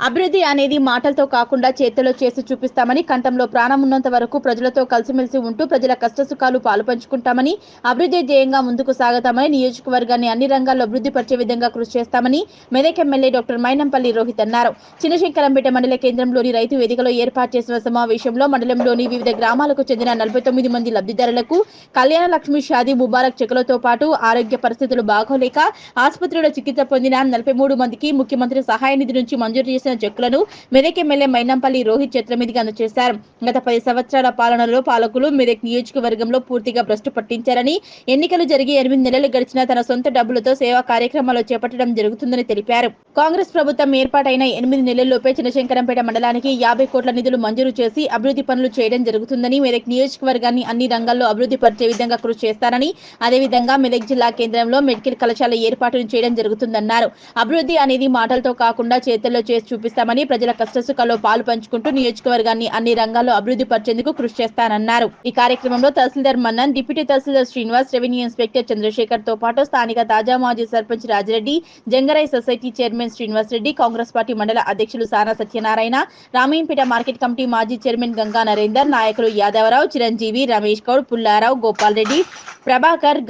అభివృద్ధి అనేది మాటలతో కాకుండా చేతిలో చేసి చూపిస్తామని కంఠంలో ప్రాణం ఉన్నంత వరకు ప్రజలతో కలిసిమెలిసి ఉంటూ ప్రజల కష్టసుఖాలు పాలు పంచుకుంటామని అభివృద్ధి ధ్యేయంగా ముందుకు సాగుతామని నియోజకవర్గాన్ని అన్ని రంగాల్లో అభివృద్ధి పరిచే విధంగా కృషి చేస్తామని మెదక్ ఎమ్మెల్యే డాక్టర్ మైనంపల్లి రోహిత్ అన్నారు. చిన్నశంకరంపేట మండల కేంద్రంలోని రైతు వేదికలో ఏర్పాటు చేసిన సమావేశంలో మండలంలోని వివిధ గ్రామాలకు చెందిన నలభై తొమ్మిది మంది లబ్ధిదారులకు కళ్యాణ లక్ష్మి షాది ముబారక్ చెక్కులతో పాటు ఆరోగ్య పరిస్థితులు బాగోలేక ఆసుపత్రిలో చికిత్స పొందిన నలభై మూడు మందికి ముఖ్యమంత్రి సహాయ నిధి నుంచి మంజూరు చేసిన చెక్కులను మెదక్ ఎమ్మెల్యే మైనంపల్లి రోహిత్ చేతుల మీదుగా అందజేశారు. గత పది సంవత్సరాల పాలనలో పాలకులు మెదక్ నియోజకవర్గంలో పూర్తిగా భ్రష్టు పట్టించారని ఎన్నికలు జరిగి ఎనిమిది నెలలు గడిచినా తన సొంత డబ్బులతో సేవా కార్యక్రమాలు చేపట్టడం జరుగుతుందని తెలిపారు. కాంగ్రెస్ ప్రభుత్వం ఏర్పాటైన ఎనిమిది నెలల్లోపే చిన్నశంకరంపేట మండలానికి యాభై కోట్ల నిధులు మంజూరు చేసి అభివృద్ధి పనులు చేయడం జరుగుతుందని మెదక్ నియోజకవర్గాన్ని అన్ని రంగాల్లో అభివృద్ధి పరిచే విధంగా కృషి చేస్తారని అదేవిధంగా మెదక్ జిల్లా కేంద్రంలో మెడికల్ కళాశాల ఏర్పాటును చేయడం జరుగుతుందన్నారు. అభివృద్ధి అనేది మాటలతో కాకుండా చేతుల్లో చేసి చూపిస్తామని ప్రజల కష్టసుఖాల్లో పాలు పంచుకుంటూ నియోజకవర్గాన్ని అన్ని రంగాల్లో అభివృద్ధి పరిచేందుకు కృషి చేస్తానన్నారు. ఈ కార్యక్రమంలో tahsildar Mannan deputy tahsildar Srinivas revenue inspector చంద్రశేఖర్తో పాటు స్థానిక తాజా మాజీ sarpanch Rajireddy Jangarai society chairman Srinivas Reddy Congress party మండల అధ్యక్షులు సానా సత్యనారాయణ రామయ్యంపేట మార్కెట్ కమిటీ మాజీ చైర్మన్ గంగా నరేందర్ నాయకులు యాదవరావు చిరంజీవి రమేష్ గౌడ్ పుల్లారావు గోపాల్ రెడ్డి ప్రభాకర్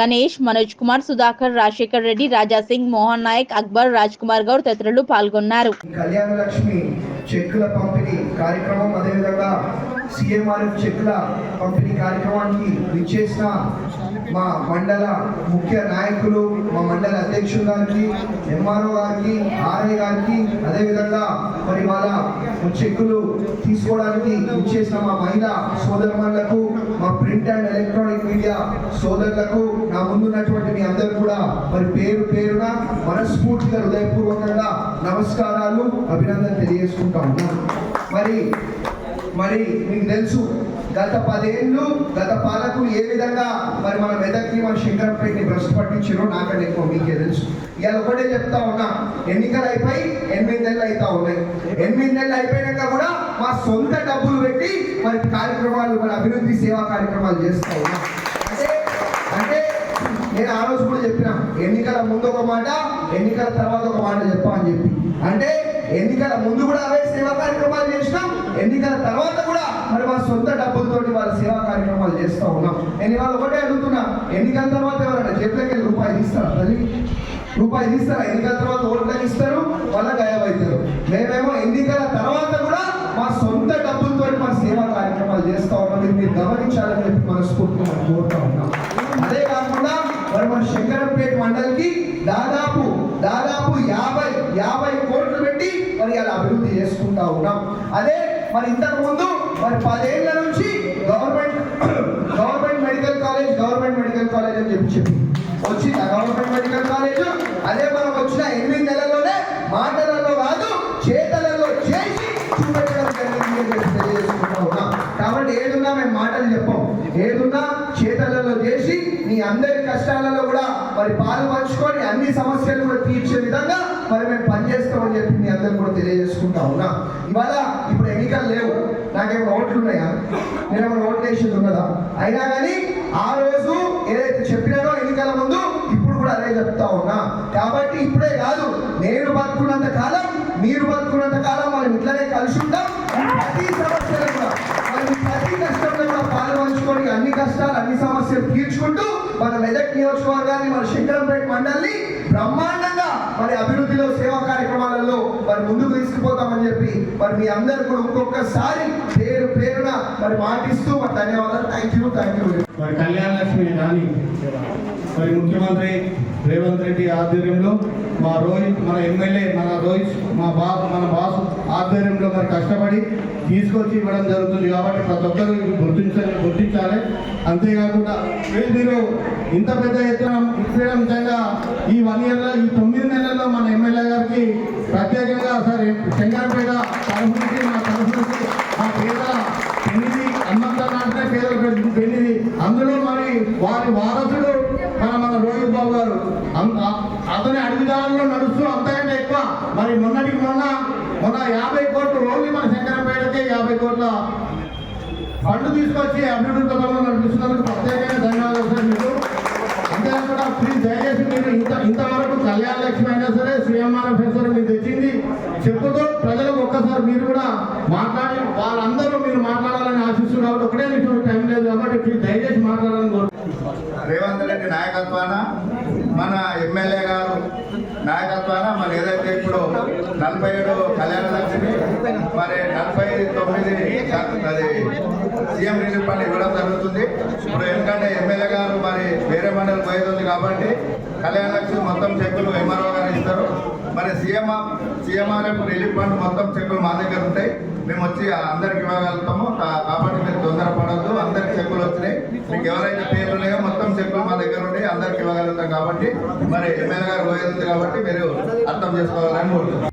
గణేష్ మనోజ్ కుమార్ సుధాకర్ రాజశేఖర్ రెడ్డి రాజా సింగ్ మోహన్ నాయక్ అక్బర్ రాజ్ కుమార్ గౌడ్ తదితరులు పాల్గొన్నారు. కళ్యాణ లక్ష్మి చెక్కుల పంపిణీ కార్యక్రమం అదేవిధంగా సిఎంఆర్ఎఫ్ చెక్కుల పంపిణీ కార్యక్రమానికి విచ్చేసిన మా మండల ముఖ్య నాయకులు మా మండల అధ్యక్షుడు గారికి ఎంఆర్ఓ గారికి ఆర్ఐ గారికి అదేవిధంగా మరి వాళ్ళ చెక్కులు తీసుకోవడానికి విచ్చేసిన మా మహిళా సోదరులకు మా ప్రింట్ అండ్ ఎలక్ట్రానిక్ మీడియా సోదరులకు నా ముందున్నటువంటి మీ అందరూ కూడా మరి పేరు పేరున మనస్ఫూర్తిగా హృదయపూర్వకంగా నమస్కారాలు అభినందన తెలియజేసుకుంటా ఉన్నాను మరి మరి మీకు తెలుసు గత పదేళ్ళు గత పాలకులు ఏ విధంగా మరి మన మెదక్ని మన శంకరంపేటని భ్రష్టు పట్టించారో నాకంటే ఎక్కువ మీకే తెలుసు. ఇవాళ ఒకటే చెప్తా ఉన్నా ఎన్నికలు అయిపోయి ఎనిమిది నెలలు అవుతా ఉన్నాయి. ఎనిమిది నెలలు అయిపోయినాక కూడా మా సొంత డబ్బులు పెట్టి మరి కార్యక్రమాలు మన అభివృద్ధి సేవా కార్యక్రమాలు చేస్తా ఉన్నాం. నేను ఆ రోజు కూడా చెప్పిన ఎన్నికల ముందు ఒక మాట ఎన్నికల తర్వాత ఒక మాట చెప్పా అని చెప్పి. అంటే ఎన్నికల ముందు కూడా అవే సేవా కార్యక్రమాలు చేసినాం ఎన్నికల తర్వాత కూడా మరి మా సొంత డబ్బులతోటి వాళ్ళ సేవా కార్యక్రమాలు చేస్తూ ఉన్నాం. నేను ఇవాళ ఒకటే అడుగుతున్నా ఎన్నికల తర్వాత ఎవరైనా జేబులోకి వెళ్ళి రూపాయి తీస్తారా తల్లి? రూపాయి తీస్తారా? ఎన్నికల తర్వాత ఓట్లకు ఇస్తారు వాళ్ళ గాయమవుతారు మేమేమో ఎన్నికల తర్వాత కూడా మా సొంత డబ్బులతో మా సేవా కార్యక్రమాలు చేస్తూ ఉన్నాం. మీరు గమనించాలని చెప్పి మనస్ఫూర్తిగా కోరుతా ఉన్నాం. మరి మన శంకరంపేట మండలికి దాదాపు దాదాపు యాభై యాభై కోట్లు పెట్టి మరి అలా అభివృద్ధి చేసుకుంటా ఉన్నాం. అదే మరి ఇంతకు ముందు మరి పదేళ్ళ నుంచి government government medical college government medical college అని చెప్పి చెప్పి. వచ్చింది గవర్నమెంట్ మెడికల్ కాలేజ్? అదే మనం వచ్చిన ఎనిమిది నెలల్లోనే మాటలలో కాదు చేతలలో చేసి చూపెట్టడం జరిగింది అని చెప్పి తెలియజేసుకుంటా ఉన్నాం. కాబట్టి ఏదున్నా మేము మాటలు చెప్పాం. ఏదున్నా చేతలలో చేసి మీ అందరి కష్టాలలో కూడా మరి పాలు పంచుకొని అన్ని సమస్యలు కూడా తీర్చే విధంగా మరి మేము పనిచేస్తామని చెప్పి మీ అందరూ కూడా తెలియజేసుకుంటా ఉన్నా. ఇవాళ ఇప్పుడు ఎన్నికలు లేవు. నాకేమో ఓట్లు ఉన్నాయా? నేనేమో ఓట్లు వేసేది ఉన్నదా? అయినా కానీ ఆ రోజు ఏదైతే చెప్పినానో ఎన్నికల ముందు ఇప్పుడు కూడా అదే చెప్తా ఉన్నా. కాబట్టి ఇప్పుడే కాదు నేను బతుకున్నంత కాలం మీరు బతుకున్నంత కాలం మనం ఇట్లనే కలిసి ఉంటాం. ప్రతి సమస్యలు మన మెదక్ నియోజకవర్గాన్ని మన శంకరంపేట మండలిని బ్రహ్మాండంగా మరి అభివృద్ధిలో సేవా కార్యక్రమాలలో మరి ముందుకు తీసుకుపోతామని చెప్పి మరి మీ అందరు కూడా ఇంకొకసారి పేరు పేరున మరి మాటిస్తూ మరి ధన్యవాదాలు. థ్యాంక్ యూ థ్యాంక్ యూ మరి కళ్యాణ లక్ష్మి రాణి మరి ముఖ్యమంత్రి రేవంత్ ఆధ్వర్యంలో మా రోహిత్ మన ఎమ్మెల్యే మన రోహిత్ మా బా మన బాస్ ఆధ్వర్యంలో మరి కష్టపడి తీసుకొచ్చి ఇవ్వడం జరుగుతుంది కాబట్టి ప్రతి ఒక్కరు గుర్తించాలి గుర్తించాలి. అంతేకాకుండా మీరు- ఇంత పెద్ద ఎత్తున ఇప్పడం నిజంగా ఈ వన్ ఇయర్లో ఈ తొమ్మిది నెలల్లో మన ఎమ్మెల్యే గారికి ప్రత్యేకంగా సరే శంకరపేట తరఫు నుంచి మన తరఫు నుంచి మా పేదల పెళ్ళి హనుమంత అంటే పేదల పెళ్ళి అందులో మరి వారి వారసుడు మన మన రోహిత్ బాబు గారు అం- ఆ- అతని అడుగుదారుల్లో నడుస్తూ అంతకంటే ఎక్కువ మరి మొన్నటికి మొన్న మొన్న యాభై కోట్లు ఓన్లీ మన శంకరంపేటకే యాభై కోట్ల ఫండ్ తీసుకొచ్చి అభివృద్ధి పథకంలో నడిపిస్తున్నందుకు ప్రత్యేకంగా ధన్యవాదాలు సార్ మీకు. అంతేకాకుండా ప్లీజ్ దయచేసి మీరు ఇంత ఇంతవరకు కళ్యాణ లక్ష్మి అయినా సరే సీఎంఆర్ మీరు తెచ్చింది. చెప్పుతూ మాట్లాడి వాళ్ళందరూ మీరు మాట్లాడాలని ఆశిస్తున్నారు కాబట్టి ఒకటే నిమిషం టైం లేదు కాబట్టి ప్లీజ్ దయచేసి మాట్లాడాలని కోరుకుంటున్నాను. రేవంత్ రెడ్డి నాయకత్వాన మన ఎమ్మెల్యే గారు నాయకత్వాన మరి ఏదైతే ఇప్పుడు నలభై ఏడు కళ్యాణ లక్ష్మి మరి నలభై తొమ్మిది అది సీఎం రిలీఫ్ ఫండ్ ఇవ్వడం జరుగుతుంది. ఇప్పుడు ఎందుకంటే ఎమ్మెల్యే గారు మరి వేరే మండలి పోయేది ఉంది కాబట్టి కళ్యాణ లక్ష్మి మొత్తం చెక్కులు ఎంఆర్ఓ గారు ఇస్తారు. మరి సీఎం సీఎంఆర్ఎఫ్ రిలీఫ్ ఫండ్ మొత్తం చెక్కులు మా దగ్గర ఉంటాయి. మేము వచ్చి అందరికి ఇవ్వగలుగుతాము. కాబట్టి మీరు తొందరపడద్దు అందరికి చెక్కులు వచ్చినాయి. మీకు ఎవరైతే పేర్లు ఉన్నాయో మొత్తం చెక్కులు మా దగ్గర ఉంటాయి. అందరికి ఇవ్వగలుగుతాం కాబట్టి మరి ఎమ్మెల్యే గారు పోయేది కాబట్టి మీరు అర్థం చేసుకోవాలని కోరుతున్నాం.